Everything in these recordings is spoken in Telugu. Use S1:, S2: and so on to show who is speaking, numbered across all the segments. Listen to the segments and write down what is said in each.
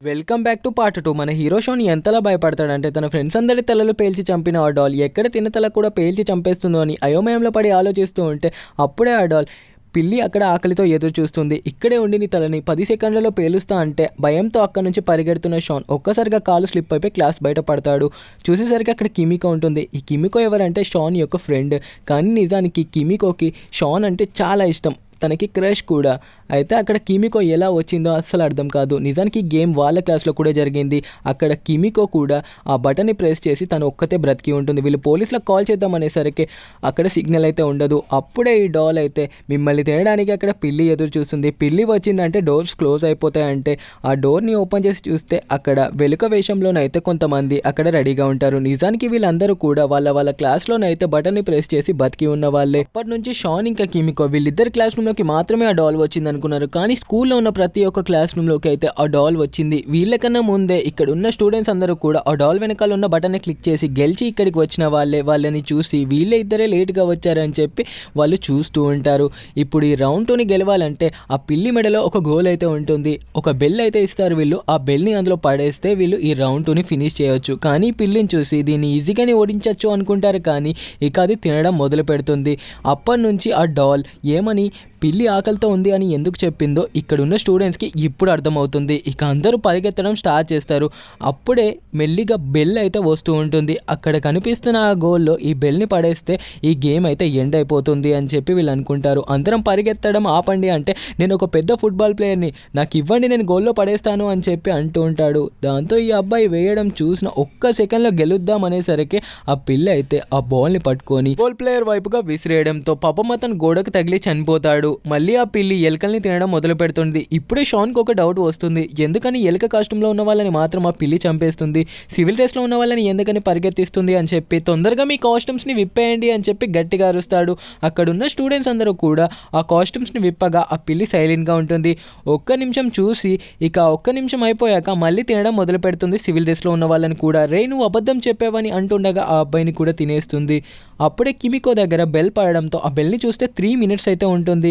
S1: Welcome back to part two మన హీరో షోని ఎంతలా భయపడతాడంటే తన ఫ్రెండ్స్ అందరి తలలు పేల్చి చంపిన ఆ డాల్ ఎక్కడ తిన్న తల కూడా పేల్చి చంపేస్తుందో అని అయోమయంలో పడి ఆలోచిస్తూ ఉంటే అప్పుడే ఆ డాల్ పిల్లి అక్కడ ఆకలితో ఎదురు చూస్తుంది. ఇక్కడే ఉండి నీ తలని పది సెకండ్లలో పేలుస్తా అంటే భయంతో అక్కడి నుంచి పరిగెడుతున్న షాన్ ఒక్కసారిగా కాలు స్లిప్ అయిపోయి క్లాస్ బయట పడతాడు. చూసేసరికి అక్కడ కిమికో ఉంటుంది. ఈ కిమికో ఎవరంటే షాన్ యొక్క ఫ్రెండ్ కానీ నిజానికి కిమికోకి షాన్ అంటే చాలా ఇష్టం. తనకి క్రష్ కూడా. అయితే అక్కడ కిమికో ఎలా వచ్చిందో అస్సలు అర్థం కాదు. నిజానికి గేమ్ వాళ్ళ క్లాస్లో కూడా జరిగింది. అక్కడ కిమికో కూడా ఆ బటన్ని ప్రెస్ చేసి తను ఒక్కతే బ్రతికి ఉంటుంది. వీళ్ళు పోలీసులకు కాల్ చేద్దాం అనేసరికి అక్కడ సిగ్నల్ అయితే ఉండదు. అప్పుడే ఈ డాల్ అయితే మిమ్మల్ని తినడానికి అక్కడ పిల్లి ఎదురు చూస్తుంది. పిల్లి వచ్చిందంటే డోర్స్ క్లోజ్ అయిపోతాయంటే ఆ డోర్ని ఓపెన్ చేసి చూస్తే అక్కడ వెలుక వేషంలోనైతే కొంతమంది అక్కడ రెడీగా ఉంటారు. నిజానికి వీళ్ళందరూ కూడా వాళ్ళ వాళ్ళ క్లాస్లోనైతే బటన్ని ప్రెస్ చేసి బతికి ఉన్న వాళ్ళే. అప్పటి నుంచి షాన్ ఇంకా కిమికో వీళ్ళిద్దరు క్లాస్ రూమ్లోకి మాత్రమే ఆ డాల్ వచ్చింది అనుకున్నారు కానీ స్కూల్లో ఉన్న ప్రతి ఒక్క క్లాస్ రూమ్లోకి అయితే ఆ డాల్ వచ్చింది. వీళ్ళకన్నా ముందే ఇక్కడ ఉన్న స్టూడెంట్స్ అందరూ కూడా ఆ డాల్ వెనకాల ఉన్న బటన్ని క్లిక్ చేసి గెలిచి ఇక్కడికి వచ్చిన వాళ్ళే వాళ్ళని చూసి వీళ్ళే ఇద్దరే లేట్గా వచ్చారని చెప్పి వాళ్ళు చూస్తూ ఉంటారు. ఇప్పుడు ఈ రౌండ్ టూని గెలవాలంటే ఆ పిల్లి మెడలో ఒక గోల్ అయితే ఉంటుంది. ఒక బెల్ అయితే ఇస్తారు వీళ్ళు. ఆ బెల్ని అందులో పడేస్తే వీళ్ళు ఈ రౌండ్ టూని ఫినిష్ చేయొచ్చు. కానీ పిల్లిని చూసి దీన్ని ఈజీగానే ఓడించవచ్చు అనుకుంటారు. కానీ ఇక అది తినడం మొదలు పెడుతుంది. అప్పటి నుంచి ఆ డాల్ ఏమని పిల్లి ఆకలితో ఉంది అని ఎందుకు చెప్పిందో ఇక్కడ ఉన్న స్టూడెంట్స్కి ఇప్పుడు అర్థమవుతుంది. ఇక అందరూ పరిగెత్తడం స్టార్ట్ చేస్తారు. అప్పుడే మెల్లిగా బెల్ అయితే వస్తూ ఉంటుంది. అక్కడ కనిపిస్తున్న ఆ గోల్లో ఈ బెల్ని పడేస్తే ఈ గేమ్ అయితే ఎండ్ అయిపోతుంది అని చెప్పి వీళ్ళు అనుకుంటారు. అందరం పరిగెత్తడం ఆపండి అంటే నేను ఒక పెద్ద ఫుట్బాల్ ప్లేయర్ని నాకు ఇవ్వండి నేను గోల్లో పడేస్తాను అని చెప్పి అంటూ ఉంటాడు. దాంతో ఈ అబ్బాయి వేయడం చూసిన ఒక్క సెకండ్లో గెలుద్దాం అనేసరికి ఆ పిల్ల అయితే ఆ బాల్ని పట్టుకొని గోల్ ప్లేయర్ వైపుగా విసిరేయడంతో పాపం అతను గోడకు తగిలి చనిపోతాడు. మళ్ళీ ఆ పిల్లి ఎలుకల్ని తినడం మొదలు పెడుతుంది. ఇప్పుడే షాన్కి ఒక డౌట్ వస్తుంది. ఎందుకని ఎలుక కాస్ట్యూమ్లో ఉన్న వాళ్ళని మాత్రం ఆ పిల్లి చంపేస్తుంది? సివిల్ డ్రెస్లో ఉన్న వాళ్ళని ఎందుకని పరిగెత్తిస్తుంది అని చెప్పి తొందరగా మీ కాస్ట్యూమ్స్ని విప్పేయండి అని చెప్పి గట్టిగా అరుస్తాడు. అక్కడున్న స్టూడెంట్స్ అందరూ కూడా ఆ కాస్ట్యూమ్స్ని విప్పగా ఆ పిల్లి సైలెంట్గా ఉంటుంది. ఒక్క నిమిషం చూసి ఇక ఒక్క నిమిషం అయిపోయాక మళ్ళీ తినడం మొదలు పెడుతుంది సివిల్ డ్రెస్లో ఉన్న వాళ్ళని కూడా. రే నువ్వు అబద్ధం చెప్పావని అంటుండగా ఆ అబ్బాయిని కూడా తినేస్తుంది. అప్పుడే కిమికో దగ్గర బెల్ పడడంతో ఆ బెల్ని చూస్తే త్రీ మినిట్స్ అయితే ఉంటుంది.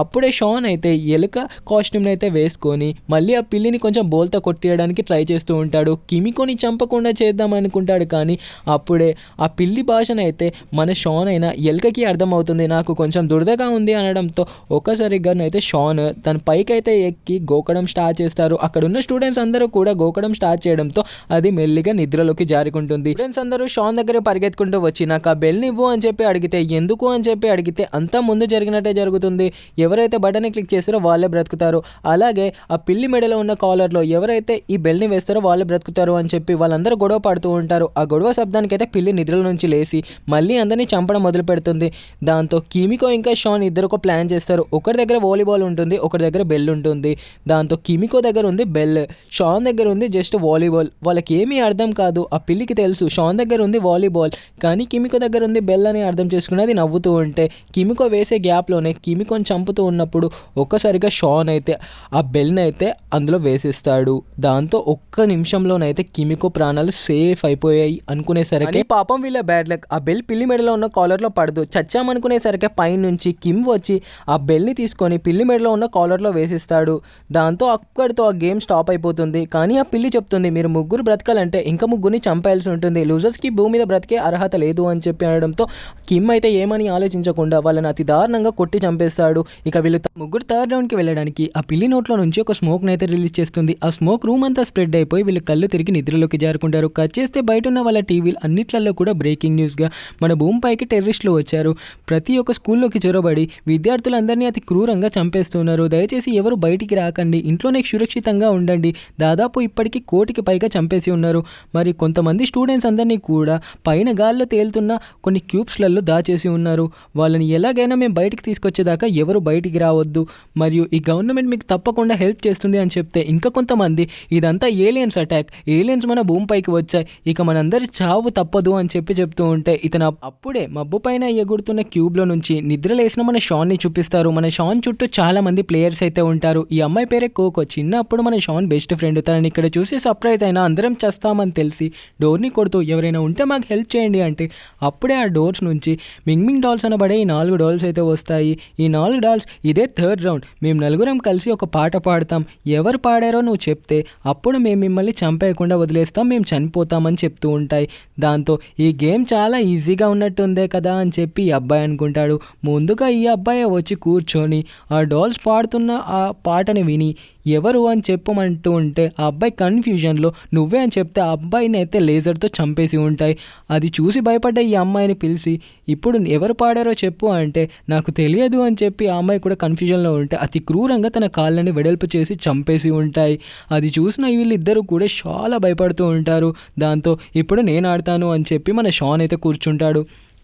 S1: అప్పుడే షాన్ అయితే ఎలుక కాస్ట్యూమ్ని అయితే వేసుకొని మళ్ళీ ఆ పిల్లిని కొంచెం బోల్తా కొట్టేయడానికి ట్రై చేస్తూ ఉంటాడు. కిమికోని చంపకుండా చేద్దాం అనుకుంటాడు కానీ అప్పుడే ఆ పిల్లి భాషనైతే మన షాన్ అయినా ఎలుకకి అర్థమవుతుంది. నాకు కొంచెం దురదగా ఉంది అనడంతో ఒక్కసారిగా అయితే షాన్ తన పైకి అయితే ఎక్కి గోకడం స్టార్ట్ చేస్తారు. అక్కడ ఉన్న స్టూడెంట్స్ అందరూ కూడా గోకడం స్టార్ట్ చేయడంతో అది మెల్లిగా నిద్రలోకి జారుకుంటుంది. స్టూడెంట్స్ అందరూ షాన్ దగ్గర పరిగెత్తుకుంటూ వచ్చి నాకు ఆ బెల్ని ఇవ్వు అని చెప్పి అడిగితే ఎందుకు అని చెప్పి అడిగితే అంతా ముందు జరిగినట్టే జరుగుతుంది. ఎవరైతే బటన్ని క్లిక్ చేస్తారో వాళ్ళే బ్రతుకుతారు. అలాగే ఆ పిల్లి మెడలో ఉన్న కాలర్లో ఎవరైతే ఈ బెల్ని వేస్తారో వాళ్ళే బ్రతుకుతారు అని చెప్పి వాళ్ళందరూ గొడవ పడుతూ ఉంటారు. ఆ గొడవ శబ్దానికి అయితే పిల్లి నిద్రల నుంచి లేచి మళ్ళీ అందరినీ చంపడం మొదలు పెడుతుంది. దాంతో కిమికో ఇంకా షాన్ ఇద్దరు ఒక ప్లాన్ చేస్తారు. ఒకరి దగ్గర వాలీబాల్ ఉంటుంది ఒకరి దగ్గర బెల్ ఉంటుంది. దాంతో కిమికో దగ్గర ఉంది బెల్ షాన్ దగ్గర ఉంది జస్ట్ వాలీబాల్. వాళ్ళకి ఏమీ అర్థం కాదు. ఆ పిల్లికి తెలుసు షాన్ దగ్గర ఉంది వాలీబాల్. కానీ కిమికో దగ్గర ఉంది బెల్ అని అర్థం చేసుకున్నది నవ్వుతూ ఉంటే కిమికో వేసే గ్యాప్లోనే కిమికోని చంపు చంపుతూ ఉన్నప్పుడు ఒక్కసారిగా షాన్ అయితే ఆ బెల్ని అయితే అందులో వేసేస్తాడు. దాంతో ఒక్క నిమిషంలోనైతే కిమికో ప్రాణాలు సేఫ్ అయిపోయాయి అనుకునేసరికి పాపం వీళ్ళ బ్యాడ్ లక్. ఆ బెల్ పిల్లి మెడలో ఉన్న కాలర్లో పడదు. చచ్చామనుకునేసరికి పైనుంచి కిమ్ వచ్చి ఆ బెల్ని తీసుకొని పిల్లి మెడలో ఉన్న కాలర్లో వేసిస్తాడు. దాంతో అక్కడితో ఆ గేమ్ స్టాప్ అయిపోతుంది. కానీ ఆ పిల్లి చెప్తుంది మీరు ముగ్గురు బ్రతకాలంటే ఇంకా ముగ్గురిని చంపాల్సి ఉంటుంది. లూజర్స్కి భూమి మీద బ్రతికే అర్హత లేదు అని చెప్పి అనడంతో కిమ్ అయితే ఏమని ఆలోచించకుండా వాళ్ళని అతి దారుణంగా కొట్టి చంపేస్తాడు. ఇక వీళ్ళు ముగ్గురు థర్డ్ రౌండ్కి వెళ్ళడానికి ఆ పిల్లి నోట్లో నుంచి ఒక స్మోక్ అయితే రిలీజ్ చేస్తుంది. ఆ స్మోక్ రూమ్ అంతా స్ప్రెడ్ అయిపోయి వీళ్ళు కళ్ళు తిరిగి నిద్రలోకి జారుకుంటారు. కట్ చేస్తే బయట ఉన్న వాళ్ళ టీవీలు అన్నిట్లలో కూడా బ్రేకింగ్ న్యూస్గా మన భూమిపైకి టెర్రరిస్టులు వచ్చారు. ప్రతి ఒక్క స్కూల్లోకి చొరబడి విద్యార్థులందరినీ అతి క్రూరంగా చంపేస్తున్నారు. దయచేసి ఎవరు బయటికి రాకండి. ఇంట్లోనే సురక్షితంగా ఉండండి. దాదాపు ఇప్పటికీ కోటికి పైగా చంపేసి ఉన్నారు. మరి కొంతమంది స్టూడెంట్స్ అందరినీ కూడా పైన గాల్లో తేలుతున్న కొన్ని క్యూబ్స్లలో దాచేసి ఉన్నారు. వాళ్ళని ఎలాగైనా మేము బయటికి తీసుకొచ్చేదాకా ఎవరు బయటికి రావద్దు. మరియు ఈ గవర్నమెంట్ మీకు తప్పకుండా హెల్ప్ చేస్తుంది అని చెప్తే ఇంకా కొంతమంది ఇదంతా ఏలియన్స్ అటాక్. ఏలియన్స్ మన భూమిపైకి వచ్చాయి. ఇక మనందరి చావు తప్పదు అని చెప్పి చెప్తూ ఉంటే ఇతను అప్పుడే మబ్బు పైన ఎగురుతున్న క్యూబ్లో నుంచి నిద్రలేసిన మన షాన్ని చూపిస్తారు. మన షాన్ చుట్టూ చాలా మంది ప్లేయర్స్ అయితే ఉంటారు. ఈ అమ్మాయి పేరే కోకో. చిన్నప్పుడు మన షాన్ బెస్ట్ ఫ్రెండ్. తనని ఇక్కడ చూసి సర్ప్రైజ్ అయినా అందరం చేస్తామని తెలిసి డోర్ని కొడుతూ ఎవరైనా ఉంటే మాకు హెల్ప్ చేయండి అంటే అప్పుడే ఆ డోర్స్ నుంచి మింగ్మింగ్ డాల్స్ అనబడే ఈ నాలుగు డాల్స్ అయితే వస్తాయి. ఈ నాలుగు డాల్స్ ఇదే థర్డ్ రౌండ్ మేము నలుగురం కలిసి ఒక పాట పాడతాం. ఎవరు పాడారో నువ్వు చెప్తే అప్పుడు మేము మిమ్మల్ని చంపేయకుండా వదిలేస్తాం. మేము చనిపోతామని చెప్తూ ఉంటాయి. దాంతో ఈ గేమ్ చాలా ఈజీగా ఉన్నట్టుందే కదా అని చెప్పి ఈ అబ్బాయి అనుకుంటాడు. ముందుగా ఈ అబ్బాయి వచ్చి కూర్చొని ఆ డాల్స్ పాడుతున్న ఆ పాటని విని ఎవరు అని చెప్పమంటూ ఉంటే ఆ అబ్బాయి కన్ఫ్యూజన్లో నువ్వే అని చెప్తే ఆ అబ్బాయిని అయితే లేజర్తో చంపేసి ఉంటాయి. అది చూసి భయపడ్డ ఈ అమ్మాయిని పిలిచి ఇప్పుడు ఎవరు పాడారో చెప్పు అంటే నాకు తెలియదు అని చెప్పి ఆ అమ్మాయి కూడా కన్ఫ్యూజన్లో ఉంటే అతి క్రూరంగా తన కాళ్ళని వెడల్పు చేసి చంపేసి ఉంటాయి. అది చూసిన వీళ్ళిద్దరూ కూడా చాలా భయపడుతూ ఉంటారు. దాంతో ఇప్పుడు నేను ఆడతాను అని చెప్పి మన షాన్ అయితే కూర్చుంటాడు.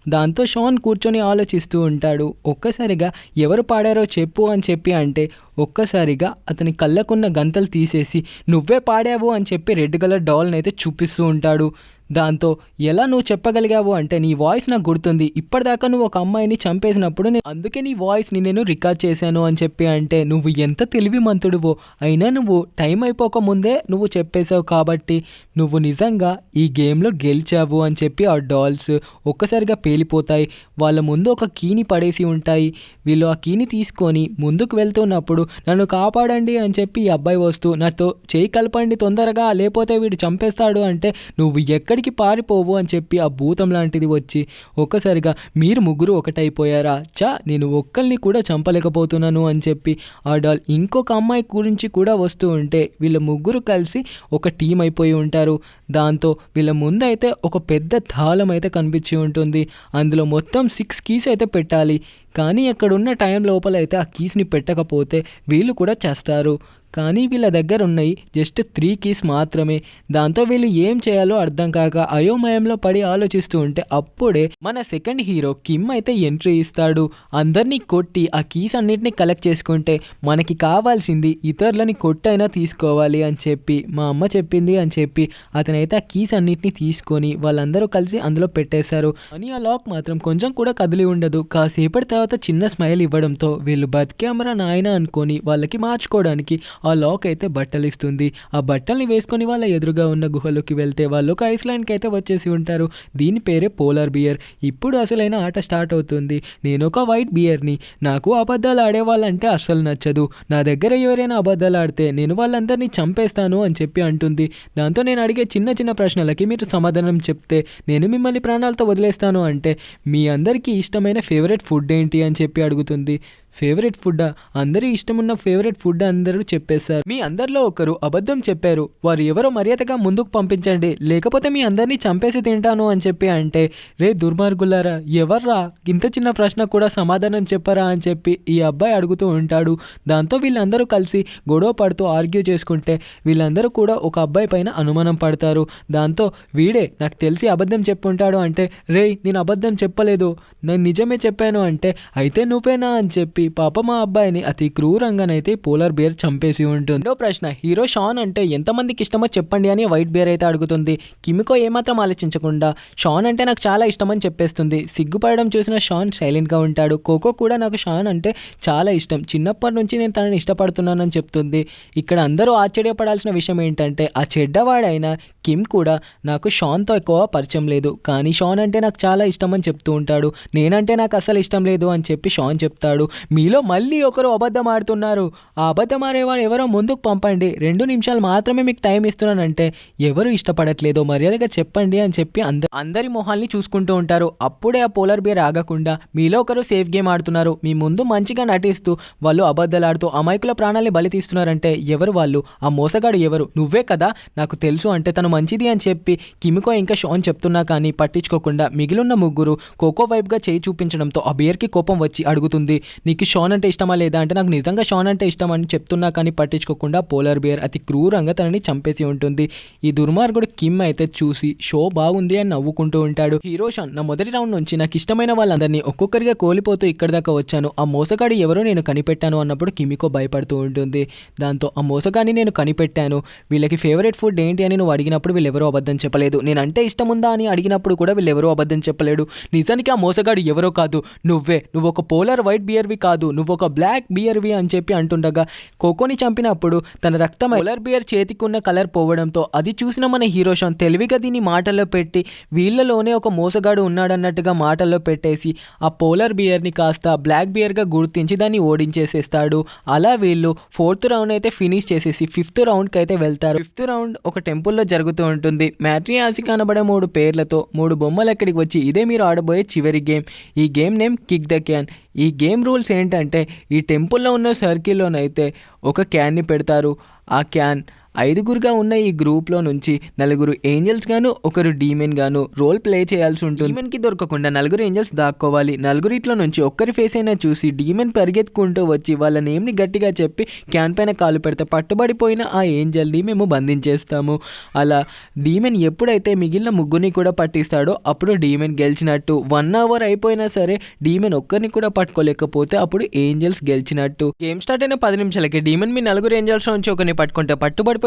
S1: దాంతో షాన్ కూర్చొని ఆలోచిస్తూ ఉంటాడు. ఒక్కసారిగా ఎవరు పాడారో చెప్పు అని చెప్పి అంటే ఒక్కసారిగా అతని కళ్ళకున్న గంతలు తీసేసి నువ్వే పాడావు అని చెప్పి రెడ్ కలర్ డాల్ని అయితే చూపిస్తూ ఉంటాడు. దాంతో ఎలా నువ్వు చెప్పగలిగావు అంటే నీ వాయిస్ నాకు గుర్తుంది. ఇప్పటిదాకా నువ్వు ఒక అమ్మాయిని చంపేసినప్పుడు నేను అందుకే నీ వాయిస్ని నేను రికార్డ్ చేశాను అని చెప్పి అంటే నువ్వు ఎంత తెలివి మంతుడువో. అయినా నువ్వు టైం అయిపోక ముందే నువ్వు చెప్పేశావు కాబట్టి నువ్వు నిజంగా ఈ గేమ్లో గెలిచావు అని చెప్పి ఆ డాల్స్ ఒక్కసారిగా పేలిపోతాయి. వాళ్ళ ముందు ఒక కీని పడేసి ఉంటాయి. వీళ్ళు ఆ కీని తీసుకొని ముందుకు వెళ్తున్నప్పుడు నన్ను కాపాడండి అని చెప్పి ఈ అబ్బాయి వస్తూ నాతో చేయి కలపండి తొందరగా లేకపోతే వీడు చంపేస్తాడు అంటే నువ్వు ఎక్కడికి పారిపోవు అని చెప్పి ఆ భూతం లాంటిది వచ్చి ఒక్కసారిగా మీరు ముగ్గురు ఒకటైపోయారా? చా నేను ఒక్కరిని కూడా చంపలేకపోతున్నాను అని చెప్పి ఆ డాల్ ఇంకొక అమ్మాయి గురించి కూడా వస్తూ ఉంటే వీళ్ళ ముగ్గురు కలిసి ఒక టీం అయిపోయి ఉంటారు. దాంతో వీళ్ళ ముందైతే ఒక పెద్ద తాళం అయితే కనిపించి ఉంటుంది. అందులో మొత్తం సిక్స్ కీస్ అయితే పెట్టాలి. కానీ అక్కడ ఉన్న టైం లోపల అయితే ఆ కీస్ని పెట్టకపోతే వీళ్ళు కూడా చేస్తారు. కానీ వీళ్ళ దగ్గర ఉన్నాయి జస్ట్ త్రీ కీస్ మాత్రమే. దాంతో వీళ్ళు ఏం చేయాలో అర్థం కాక అయోమయంలో పడి ఆలోచిస్తూ ఉంటే అప్పుడే మన సెకండ్ హీరో కిమ్ అయితే ఎంట్రీ ఇస్తాడు. అందరినీ కొట్టి ఆ కీస్ అన్నిటిని కలెక్ట్ చేసుకుంటే మనకి కావాల్సింది ఇతరులని కొట్టైనా తీసుకోవాలి అని చెప్పి మా అమ్మ చెప్పింది అని చెప్పి అతనైతే ఆ కీస్ అన్నిటిని తీసుకొని వాళ్ళందరూ కలిసి అందులో పెట్టేశారు. అని ఆ లాక్ మాత్రం కొంచెం కూడా కదిలి ఉండదు. కాసేపటి తర్వాత చిన్న స్మైల్ ఇవ్వడంతో వీళ్ళు బతికేమరా నాయన అనుకొని వాళ్ళకి మార్చుకోవడానికి ఆ లాక్ అయితే బట్టలు ఇస్తుంది. ఆ బట్టల్ని వేసుకొని వాళ్ళ ఎదురుగా ఉన్న గుహలోకి వెళ్తే వాళ్ళు ఒక ఐస్లాండ్కి అయితే వచ్చేసి ఉంటారు. దీని పేరే పోలార్ బియర్. ఇప్పుడు అసలైన ఆట స్టార్ట్ అవుతుంది. నేను ఒక వైట్ బియర్ని. నాకు అబద్ధాలు ఆడేవాళ్ళంటే అస్సలు నచ్చదు. నా దగ్గర ఎవరైనా అబద్ధాలు ఆడితే నేను వాళ్ళందరినీ చంపేస్తాను అని చెప్పి అంటుంది. దాంతో నేను అడిగే చిన్న చిన్న ప్రశ్నలకి మీరు సమాధానం చెప్తే నేను మిమ్మల్ని ప్రాణాలతో వదిలేస్తాను అంటే మీ అందరికీ ఇష్టమైన ఫేవరెట్ ఫుడ్ ఏంటి అని చెప్పి అడుగుతుంది. ఫేవరెట్ ఫుడ్డా? అందరి ఇష్టమున్న ఫేవరెట్ ఫుడ్ అందరూ చెప్పేశారు. మీ అందరిలో ఒకరు అబద్ధం చెప్పారు. వారు ఎవరో మర్యాదగా ముందుకు పంపించండి. లేకపోతే మీ అందరినీ చంపేసి తింటాను అని చెప్పి అంటే రే దుర్మార్గులారా ఎవర్రా? ఇంత చిన్న ప్రశ్న కూడా సమాధానం చెప్పరా? అని చెప్పి ఈ అబ్బాయి అడుగుతూ ఉంటాడు. దాంతో వీళ్ళందరూ కలిసి గొడవ పడుతూ ఆర్గ్యూ చేసుకుంటే వీళ్ళందరూ కూడా ఒక అబ్బాయి పైన అనుమానం పడతారు. దాంతో వీడే నాకు తెలిసి అబద్ధం చెప్పుంటాడు అంటే రే నేను అబద్ధం చెప్పలేదు. నేను నిజమే చెప్పాను అంటే అయితే నువ్వేనా? అని చెప్పి పాప మా అబ్బాయిని అతి క్రూరంగానైతే పోలర్ బేర్ చంపేసి ఉంటుంది. రెండో ప్రశ్న హీరో షాన్ అంటే ఎంతమందికి ఇష్టమో చెప్పండి అని వైట్ బేర్ అయితే అడుగుతుంది. కిమికో ఏమాత్రం ఆలోచించకుండా షాన్ అంటే నాకు చాలా ఇష్టమని చెప్పేస్తుంది. సిగ్గుపడడం చూసిన షాన్ సైలెంట్గా ఉంటాడు. కోకో కూడా నాకు షాన్ అంటే చాలా ఇష్టం. చిన్నప్పటి నుంచి నేను తనని ఇష్టపడుతున్నానని చెప్తుంది. ఇక్కడ అందరూ ఆశ్చర్యపడాల్సిన విషయం ఏంటంటే ఆ చెడ్డవాడైన కిమ్ కూడా నాకు షాన్తో ఎక్కువ పరిచయం లేదు. కానీ షాన్ అంటే నాకు చాలా ఇష్టం అని చెప్తూ ఉంటాడు. నేనంటే నాకు అసలు ఇష్టం లేదు అని చెప్పి షాన్ చెప్తాడు. మీలో మళ్ళీ ఒకరు అబద్ధం ఆడుతున్నారు. ఆ అబద్ధం ఆడేవారు ఎవరో ముందుకు పంపండి. రెండు నిమిషాలు మాత్రమే మీకు టైం ఇస్తున్నానంటే ఎవరు ఇష్టపడట్లేదో మర్యాదగా చెప్పండి అని చెప్పి అంద అందరి మొహాల్ని చూసుకుంటూ ఉంటారు. అప్పుడే ఆ పోలర్ బేర్ ఆగకుండా మీలో ఒకరు సేఫ్ గేమ్ ఆడుతున్నారు. మీ ముందు మంచిగా నటిస్తూ వాళ్ళు అబద్ధలాడుతూ అమాయకుల ప్రాణాలని బలి తీస్తున్నారంటే ఎవరు వాళ్ళు? ఆ మోసగాడు ఎవరు? నువ్వే కదా? నాకు తెలుసు అంటే తను మంచిది అని చెప్పి కిమికో ఇంకా షాన్ చెప్తున్నా కానీ పట్టించుకోకుండా మిగిలిన ముగ్గురు కోకో వైపుగా చేయి చూపించడంతో ఆ బియర్కి కోపం వచ్చి అడుగుతుంది. నీకు షాన్ అంటే ఇష్టమా లేదా అంటే నాకు నిజంగా షాన్ అంటే ఇష్టం అని చెప్తున్నా కానీ పట్టించుకోకుండా పోలార్ బియర్ అతి క్రూరంగా తనని చంపేసి ఉంటుంది. ఈ దుర్మార్గుడు కిమ్ అయితే చూసి షో బాగుంది అని నవ్వుకుంటూ ఉంటాడు. హీరో షాన్ నా మొదటి రౌండ్ నుంచి నాకు ఇష్టమైన వాళ్ళందరినీ ఒక్కొక్కరిగా కోల్పోతూ ఇక్కడి దాకా వచ్చాను. ఆ మోసగాడు ఎవరో నేను కనిపెట్టాను అన్నప్పుడు కిమికో భయపడుతూ ఉంటుంది. దాంతో ఆ మోసగాడిని నేను కనిపెట్టాను. వీళ్ళకి ఫేవరెట్ ఫుడ్ ఏంటి అని నువ్వు అడిగినప్పుడు వీళ్ళు ఎవరో అబద్ధం చెప్పలేదు. నేనంటే ఇష్టం ఉందా అని అడిగినప్పుడు కూడా వీళ్ళెవరో అబద్ధం చెప్పలేడు. నిజానికి ఆ మోసగాడు ఎవరో కాదు. నువ్వే. నువ్వు ఒక పోలార్ వైట్ బియర్వి కాదు నువ్వు ఒక బ్లాక్ బియర్వి అని చెప్పి అంటుండగా కోకోని చంపినప్పుడు తన రక్తం కలర్ బియర్ చేతికి ఉన్న కలర్ పోవడంతో అది చూసిన మన హీరోషాన్ తెలివిగా దీన్ని మాటల్లో పెట్టి వీళ్ళలోనే ఒక మోసగాడు ఉన్నాడన్నట్టుగా మాటల్లో పెట్టేసి ఆ పోలర్ బియర్ని కాస్త బ్లాక్ బియర్గా గుర్తించి దాన్ని ఓడించేసేస్తాడు. అలా వీళ్ళు ఫోర్త్ రౌండ్ అయితే ఫినిష్ చేసేసి ఫిఫ్త్ రౌండ్కి అయితే వెళ్తారు. ఫిఫ్త్ రౌండ్ ఒక టెంపుల్లో జరుగుతూ ఉంటుంది. మ్యాట్రియాసి కనబడే మూడు పేర్లతో మూడు బొమ్మలు అక్కడికి వచ్చి ఇదే మీరు ఆడబోయే చివరి గేమ్. ఈ game name kick the can. ఈ గేమ్ రూల్స్ ఏంటంటే ఈ టెంపుల్లో ఉన్న సర్కిల్లోనైతే ఒక క్యాన్ని పెడతారు. ఆ క్యాన్ ఐదుగురుగా ఉన్న ఈ గ్రూప్లో నుంచి నలుగురు ఏంజల్స్ గాను ఒకరు డీమెన్ గాను రోల్ ప్లే చేయాల్సి ఉంటుంది. డీమెన్కి దొరకకుండా నలుగురు ఏంజల్స్ దాక్కోవాలి. నలుగురిట్లో నుంచి ఒక్కరి ఫేస్ అయినా చూసి డీమెన్ పరిగెత్తుకుంటూ వచ్చి వాళ్ళ నేమ్ని గట్టిగా చెప్పి క్యాన్ పైన కాలు పెడితే పట్టుబడిపోయిన ఆ ఏంజల్ని మేము బంధించేస్తాము. అలా డీమెన్ ఎప్పుడైతే మిగిలిన ముగ్గురిని కూడా పట్టిస్తాడో అప్పుడు డీమెన్ గెలిచినట్టు. వన్ అవర్ అయిపోయినా సరే డీమెన్ ఒక్కరిని కూడా పట్టుకోలేకపోతే అప్పుడు ఏంజల్స్ గెలిచినట్టు. గేమ్ స్టార్ట్ అయిన పది నిమిషాలకి డీమెన్ మీ నలుగురు ఏంజల్స్ నుంచి ఒకరిని పట్టుకుంటే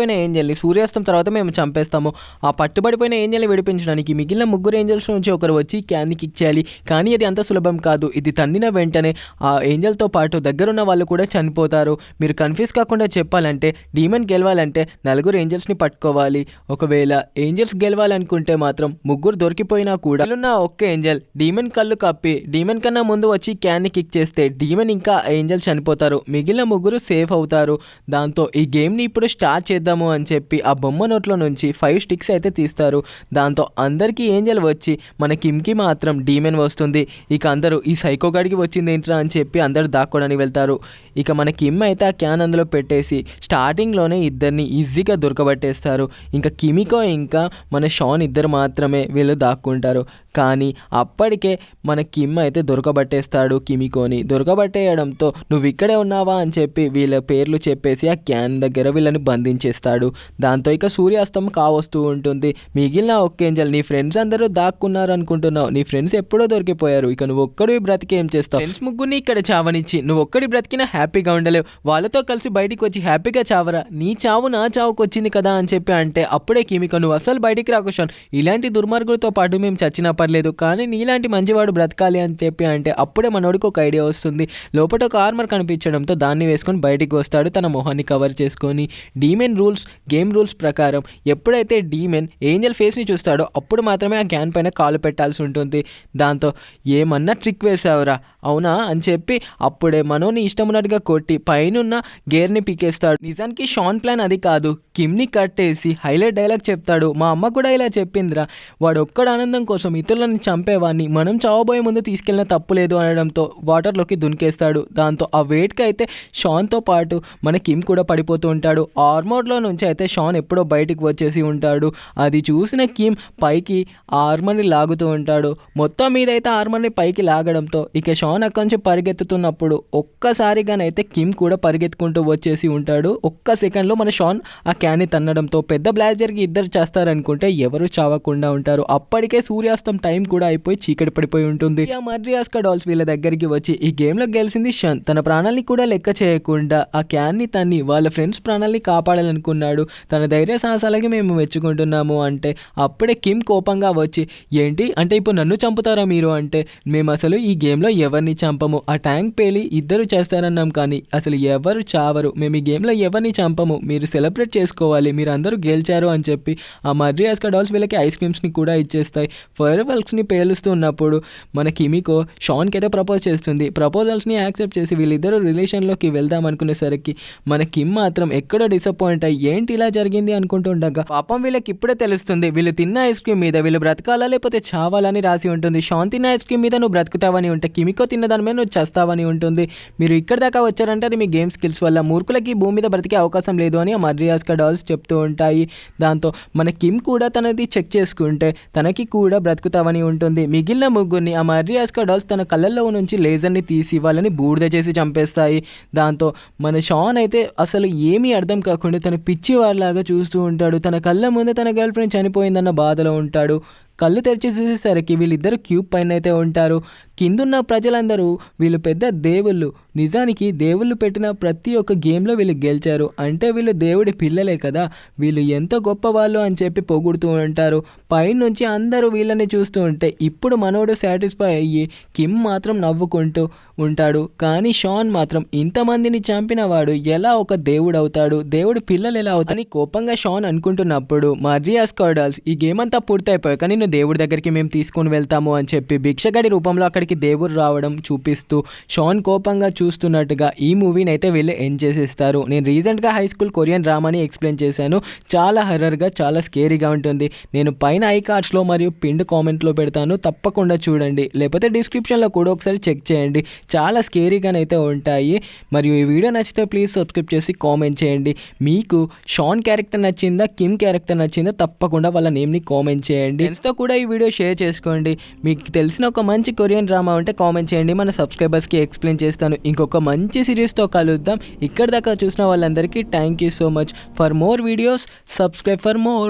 S1: పట్టుబడిపోయిన ఏంజల్ని సూర్యాస్తం తర్వాత మేము చంపేస్తాము. ఆ పట్టుబడిపోయిన ఏంజల్ని విడిపించడానికి మిగిలిన ముగ్గురు ఏంజల్స్ నుంచి ఒకరు వచ్చి క్యాన్కి కిక్ చేయాలి. కానీ అది అంత సులభం కాదు. ఇది తన్నిన వెంటనే ఆ ఏంజల్తో పాటు దగ్గరున్న వాళ్ళు కూడా చనిపోతారు. మీరు కన్ఫ్యూజ్ కాకుండా చెప్పాలంటే డీమన్ గెలవాలంటే నలుగురు ఏంజల్స్ని పట్టుకోవాలి. ఒకవేళ ఏంజల్స్ గెలవాలనుకుంటే మాత్రం ముగ్గురు దొరికిపోయినా కూడా ఉన్న ఒక్క ఏంజల్ డీమన్ కళ్ళు కప్పి డీమన్ కన్నా ముందు వచ్చి క్యాన్ని కిక్ చేస్తే డీమన్ ఇంకా ఏంజల్ చనిపోతారు. మిగిలిన ముగ్గురు సేఫ్ అవుతారు. దాంతో ఈ గేమ్ని ఇప్పుడు స్టార్ట్ చేద్దాము అని చెప్పి ఆ బొమ్మ నోట్లో నుంచి ఫైవ్ స్టిక్స్ అయితే తీస్తారు. దాంతో అందరికీ ఏంజల్ వచ్చి మన కిమ్కి మాత్రం డీమెన్ వస్తుంది. ఇక అందరూ ఈ సైకో గడికి వచ్చింది ఏంట్రా? అని చెప్పి అందరూ దాక్కోడానికి వెళ్తారు. ఇక మన కిమ్ అయితే ఆ క్యాన్ అందులో పెట్టేసి స్టార్టింగ్లోనే ఇద్దరిని ఈజీగా దొరకబట్టేస్తారు. ఇంకా కిమికో ఇంకా మన షాన్ ఇద్దరు మాత్రమే వీళ్ళు దాక్కుంటారు. కానీ అప్పటికే మన కిమ్ అయితే దొరకబట్టేస్తాడు కిమికోని. దొరకబట్టేయడంతో నువ్వు ఇక్కడే ఉన్నావా? అని చెప్పి వీళ్ళ పేర్లు చెప్పేసి ఆ క్యాన్ దగ్గర వీళ్ళని బంధించేస్తాడు. దాంతో ఇక సూర్యాస్తం కావస్తూ ఉంటుంది. మిగిలిన ఒక్కేంజల్ నీ ఫ్రెండ్స్ అందరూ దాక్కున్నారు అనుకుంటున్నావు నీ ఫ్రెండ్స్ ఎప్పుడో దొరికిపోయారు. ఇక నువ్వు ఒక్కడు బ్రతికి ఏం చేస్తావు? ఫ్రెండ్స్ ముగ్గురిని ఇక్కడ చావనిచ్చి నువ్వు ఒక్కడి బ్రతికినా హ్యాపీగా ఉండలేవు. వాళ్ళతో కలిసి బయటికి వచ్చి హ్యాపీగా చావరా? నీ చావు నా చావుకు వచ్చింది కదా? అని చెప్పి అంటే అప్పుడే కిమిక నువ్వు అసలు బయటికి రాకొచ్చాను ఇలాంటి దుర్మార్గులతో పాటు మేము చచ్చినప్పుడు పర్లేదు కానీ నీలాంటి మంచివాడు బ్రతకాలి అని చెప్పి అంటే అప్పుడే మనోడికి ఒక ఐడియా వస్తుంది. లోపల ఒక ఆర్మర్ కనిపించడంతో దాన్ని వేసుకొని బయటికి వస్తాడు. తన మొహాన్ని కవర్ చేసుకొని డీమెన్ రూల్స్ గేమ్ రూల్స్ ప్రకారం ఎప్పుడైతే డీమెన్ ఏంజల్ ఫేస్ని చూస్తాడో అప్పుడు మాత్రమే ఆ క్యాన్ పైన కాలు పెట్టాల్సి ఉంటుంది. దాంతో ఏమన్నా ట్రిక్ వేసావురా? అవునా అని చెప్పి అప్పుడే మనోని ఇష్టం ఉన్నట్టుగా కొట్టి పైనున్న గేర్ని పీకేస్తాడు. నిజానికి షాన్ ప్లాన్ అది కాదు. కిమ్ని కట్టేసి హైలైట్ డైలాగ్ చెప్తాడు. మా అమ్మ కూడా ఇలా చెప్పిందిరా. వాడు ఒక్కడు ఆనందం కోసం ఇతరులను చంపేవాడిని. మనం చావబోయే ముందు తీసుకెళ్ళిన తప్పు లేదు అనడంతో వాటర్లోకి దునికేస్తాడు. దాంతో ఆ వెయిట్కి అయితే షాన్తో పాటు మన కిమ్ కూడా పడిపోతూ ఉంటాడు. ఆర్మర్లో నుంచి అయితే షాన్ ఎప్పుడో బయటికి వచ్చేసి ఉంటాడు. అది చూసిన కిమ్ పైకి ఆర్మర్ని లాగుతూ ఉంటాడు. మొత్తం మీద అయితే ఆర్మర్ని పైకి లాగడంతో ఇక షాన్ అక్కడి నుంచి పరిగెత్తుతున్నప్పుడు ఒక్కసారిగానైతే కిమ్ కూడా పరిగెత్తుకుంటూ వచ్చేసి ఉంటాడు. ఒక్క సెకండ్లో మన షాన్ ఆ క్యాన్ని తన్నడంతో పెద్ద బ్లాజర్కి ఇద్దరు చేస్తారనుకుంటే ఎవరు చావకుండా ఉంటారు. అప్పటికే సూర్యాస్తం టైం కూడా అయిపోయి చీకటి పడిపోయి ఉంటుంది. ఆ మర్రియాస్కా డాల్స్ వీళ్ళ దగ్గరికి వచ్చి ఈ గేమ్లో గెలిచింది షన్. తన ప్రాణాల్ని కూడా లెక్క చేయకుండా ఆ క్యాన్ని తన్ని వాళ్ళ ఫ్రెండ్స్ ప్రాణాలని కాపాడాలనుకున్నాడు. తన ధైర్య సాహసాలకి మేము మెచ్చుకుంటున్నాము అంటే అప్పుడే కిమ్ కోపంగా వచ్చి ఏంటి? అంటే ఇప్పుడు నన్ను చంపుతారా మీరు? అంటే మేము అసలు ఈ గేమ్లో ఎవరు ఎవరిని చంపము? ఆ ట్యాంక్ పేలి ఇద్దరు చేస్తారన్నాం కానీ అసలు ఎవరు చావరు? మేము ఈ గేమ్లో ఎవరిని చంపము? మీరు సెలబ్రేట్ చేసుకోవాలి. మీరు అందరూ గెలిచారు అని చెప్పి ఆ మర్రి ఆస్కా డాల్స్ వీళ్ళకి ఐస్ క్రీమ్స్ని కూడా ఇచ్చేస్తాయి. ఫైర్ వర్క్స్ని పేలుస్తూ ఉన్నప్పుడు మన కిమికో షాన్కి అయితే ప్రపోజ్ చేస్తుంది. ప్రపోజల్స్ని యాక్సెప్ట్ చేసి వీళ్ళిద్దరూ రిలేషన్లోకి వెళ్దాం అనుకునేసరికి మన కిమ్ మాత్రం ఎక్కడో డిసప్పాయింట్ అయ్యి ఏంటి ఇలా జరిగింది అనుకుంటుండగా పాపం వీళ్ళకి ఇప్పుడే తెలుస్తుంది వీళ్ళు తిన్న ఐస్ క్రీమ్ మీద వీళ్ళు బ్రతకాలా లేకపోతే చావాలని రాసి ఉంటుంది. షాన్ తిన్న ఐస్ క్రీమ్ మీద నువ్వు బ్రతుకుతావని ఉంటే కిమికో తిన్న దాని మీద నువ్వు చేస్తావని ఉంటుంది. మీరు ఇక్కడ దాకా వచ్చారంటే అది మీ గేమ్ స్కిల్స్ వల్ల. మూర్ఖులకి భూమి మీద బ్రతికే అవకాశం లేదు అని ఆ మర్రియాస్కా డాల్స్ చెప్తూ ఉంటాయి. దాంతో మన కిమ్ కూడా తనది చెక్ చేసుకుంటే తనకి కూడా బ్రతుకుతావని ఉంటుంది. మిగిలిన ముగ్గురిని ఆ మర్రియాస్కా డాల్స్ తన కళ్ళల్లో నుంచి లేజర్ని తీసి వాళ్ళని బూడిద చేసి చంపేస్తాయి. దాంతో మన షాన్ అయితే అసలు ఏమీ అర్థం కాకుండా తన పిచ్చి వాళ్ళలాగా చూస్తూ ఉంటాడు. తన కళ్ళ ముందే తన గర్ల్ ఫ్రెండ్ చనిపోయిందన్న బాధలో ఉంటాడు. కళ్ళు తెరిచి చూసేసరికి వీళ్ళిద్దరు క్యూబ్ పైన అయితే ఉంటారు. కిందున్న ప్రజలందరూ వీళ్ళు పెద్ద దేవుళ్ళు. నిజానికి దేవుళ్ళు పెట్టిన ప్రతి ఒక్క గేమ్లో వీళ్ళు గెలిచారు. అంటే వీళ్ళు దేవుడి పిల్లలే కదా. వీళ్ళు ఎంత గొప్పవాళ్ళు అని చెప్పి పొగుడుతూ ఉంటారు. పైనుంచి అందరూ వీళ్ళని చూస్తూ ఉంటే ఇప్పుడు మనోడు సాటిస్ఫై అయ్యి కిమ్ మాత్రం నవ్వుకుంటూ ఉంటాడు. కానీ షాన్ మాత్రం ఇంతమందిని చంపిన వాడు ఎలా ఒక దేవుడు అవుతాడు? దేవుడి పిల్లలు ఎలా అవుతారు? కోపంగా షాన్ అనుకుంటున్నప్పుడు మరియా స్కాడల్స్ ఈ గేమ్ అంతా పూర్తయిపోయాక నిన్ను దేవుడి దగ్గరికి మేము తీసుకొని వెళ్తాము అని చెప్పి భిక్షగడి రూపంలో అక్కడికి దేవుడు రావడం చూపిస్తూ షాన్ కోపంగా చూస్తున్నట్టుగా ఈ మూవీని అయితే వీళ్ళు ఎండ్ చేసేస్తారు. నేను రీసెంట్గా హై స్కూల్ కొరియన్ డ్రామాని ఎక్స్ప్లెయిన్ చేశాను. చాలా హర్రర్గా చాలా స్కేరీగా ఉంటుంది. నేను పైన ఐ కార్డ్స్లో మరియు పిండ్ కామెంట్లో పెడతాను. తప్పకుండా చూడండి. లేకపోతే డిస్క్రిప్షన్లో కూడా ఒకసారి చెక్ చేయండి. చాలా స్కేరీగానైతే ఉంటాయి. మరియు ఈ వీడియో నచ్చితే ప్లీజ్ సబ్స్క్రైబ్ చేసి కామెంట్ చేయండి. మీకు షాన్ క్యారెక్టర్ నచ్చిందా కిమ్ క్యారెక్టర్ నచ్చిందా తప్పకుండా వాళ్ళ నేమ్ని కామెంట్ చేయండి. ఫ్రెండ్స్తో కూడా ఈ వీడియో షేర్ చేసుకోండి. మీకు తెలిసిన ఒక మంచి కొరియన్ డ్రామా ఉంటే కామెంట్ చేయండి. మన సబ్స్క్రైబర్స్కి ఎక్స్ప్లెయిన్ చేస్తాను. ఇంకొక మంచి సిరీస్తో కలుద్దాం. ఇక్కడ దాకా చూసిన వాళ్ళందరికీ thank you so much for more videos subscribe for more